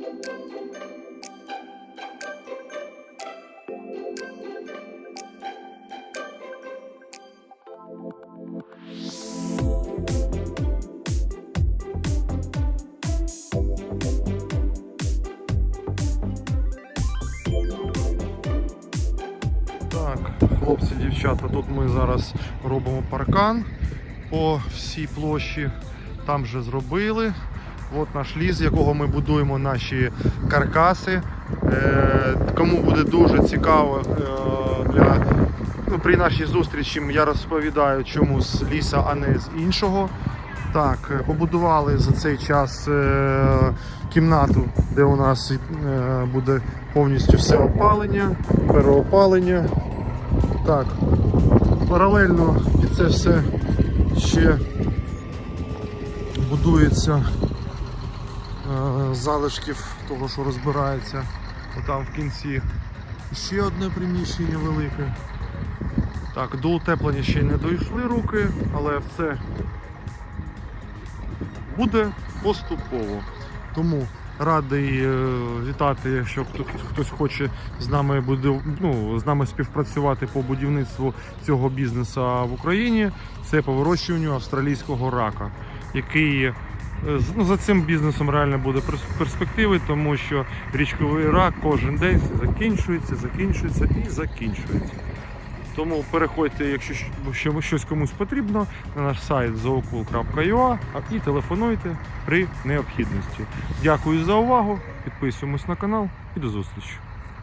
Хлопці, дівчата, тут ми зараз робимо паркан по всій площі. Там вже зробили. От наш ліс, з якого ми будуємо наші каркаси. Е, кому буде дуже цікаво е, для, ну, при нашій зустрічі я розповідаю, чому з ліса, а не з іншого. Так, е, побудували за цей час кімнату, де у нас буде повністю все опалення, переопалення. Так, паралельно і це все ще будується залишків того, що розбирається. Отам в кінці ще одне приміщення велике. Так, до утеплення ще не дійшли руки, але все буде поступово. Тому радий е, вітати, якщо хтось хоче з нами буде ну, з нами співпрацювати по будівництву цього бізнесу в Україні. Це по вирощуванню австралійського рака, який е, ну, за цим бізнесом реально буде перспективи, тому що річковий рак кожен день закінчується, закінчується і закінчується. Тому переходьте, якщо щось комусь потрібно, на наш сайт zookul.ua і телефонуйте при необхідності. Дякую за увагу, підписуємось на канал і до зустрічі.